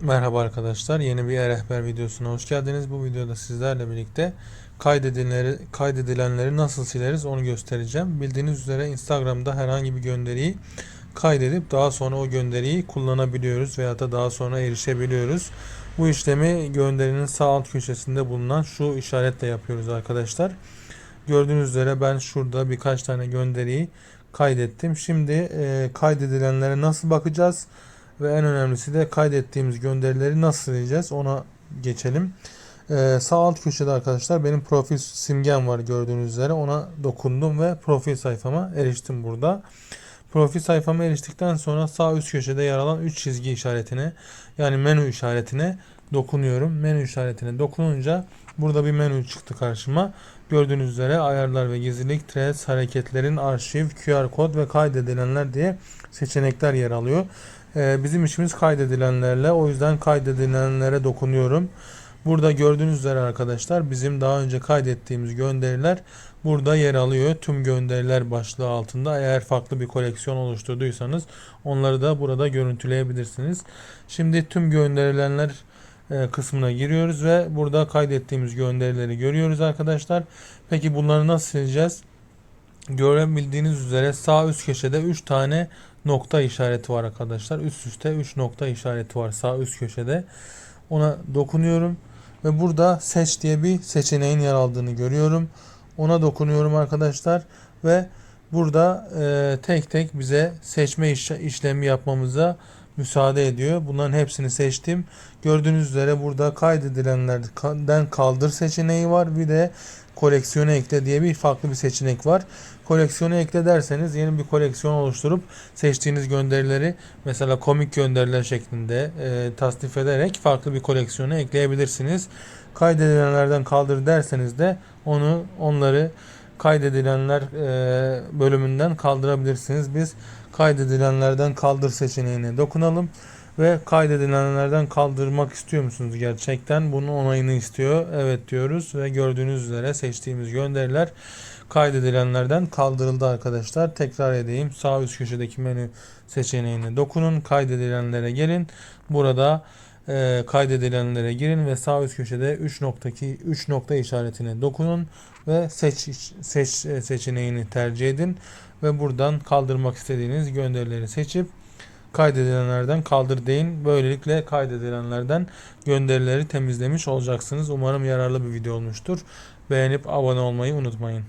Merhaba arkadaşlar. Yeni bir e-rehber videosuna hoş geldiniz. Bu videoda sizlerle birlikte kaydedilenleri, kaydedilenleri nasıl sileriz onu göstereceğim. Bildiğiniz üzere Instagram'da herhangi bir gönderiyi kaydedip daha sonra o gönderiyi kullanabiliyoruz veya da daha sonra erişebiliyoruz. Bu işlemi gönderinin sağ alt köşesinde bulunan şu işaretle yapıyoruz arkadaşlar. Gördüğünüz üzere ben şurada birkaç tane gönderiyi kaydettim. Şimdi e, kaydedilenlere nasıl bakacağız? Ve en önemlisi de kaydettiğimiz gönderileri nasıl sileceğiz ona geçelim. Ee, sağ alt köşede arkadaşlar benim profil simgem var gördüğünüz üzere. Ona dokundum ve profil sayfama eriştim burada. Profil sayfama eriştikten sonra sağ üst köşede yer alan 3 çizgi işaretine yani menü işaretine dokunuyorum. Menü işaretine dokununca burada bir menü çıktı karşıma. Gördüğünüz üzere ayarlar ve gizlilik, threads, hareketlerin arşiv, QR kod ve kaydedilenler diye seçenekler yer alıyor. Ee, bizim işimiz kaydedilenlerle. O yüzden kaydedilenlere dokunuyorum. Burada gördüğünüz üzere arkadaşlar bizim daha önce kaydettiğimiz gönderiler burada yer alıyor. Tüm gönderiler başlığı altında. Eğer farklı bir koleksiyon oluşturduysanız onları da burada görüntüleyebilirsiniz. Şimdi tüm gönderilenler e, kısmına giriyoruz ve burada kaydettiğimiz gönderileri görüyoruz arkadaşlar. Peki bunları nasıl sileceğiz? Görebildiğiniz üzere sağ üst köşede 3 tane nokta işareti var arkadaşlar. Üst üste 3 nokta işareti var sağ üst köşede. Ona dokunuyorum ve burada seç diye bir seçeneğin yer aldığını görüyorum. Ona dokunuyorum arkadaşlar ve burada e, tek tek bize seçme iş, işlemi yapmamıza müsaade ediyor. Bunların hepsini seçtim. Gördüğünüz üzere burada kaydedilenlerden kaldır seçeneği var. Bir de koleksiyona ekle diye bir farklı bir seçenek var. Koleksiyona ekle derseniz yeni bir koleksiyon oluşturup seçtiğiniz gönderileri mesela komik gönderiler şeklinde e, tasnif ederek farklı bir koleksiyona ekleyebilirsiniz. Kaydedilenlerden kaldır derseniz de onu onları kaydedilenler e, bölümünden kaldırabilirsiniz. Biz kaydedilenlerden kaldır seçeneğine dokunalım ve kaydedilenlerden kaldırmak istiyor musunuz gerçekten? Bunun onayını istiyor. Evet diyoruz ve gördüğünüz üzere seçtiğimiz gönderiler kaydedilenlerden kaldırıldı arkadaşlar. Tekrar edeyim. Sağ üst köşedeki menü seçeneğine dokunun. Kaydedilenlere gelin. Burada e, kaydedilenlere girin ve sağ üst köşede 3 noktaki 3 nokta işaretine dokunun ve seç seç seçeneğini tercih edin ve buradan kaldırmak istediğiniz gönderileri seçip kaydedilenlerden kaldır deyin. Böylelikle kaydedilenlerden gönderileri temizlemiş olacaksınız. Umarım yararlı bir video olmuştur. Beğenip abone olmayı unutmayın.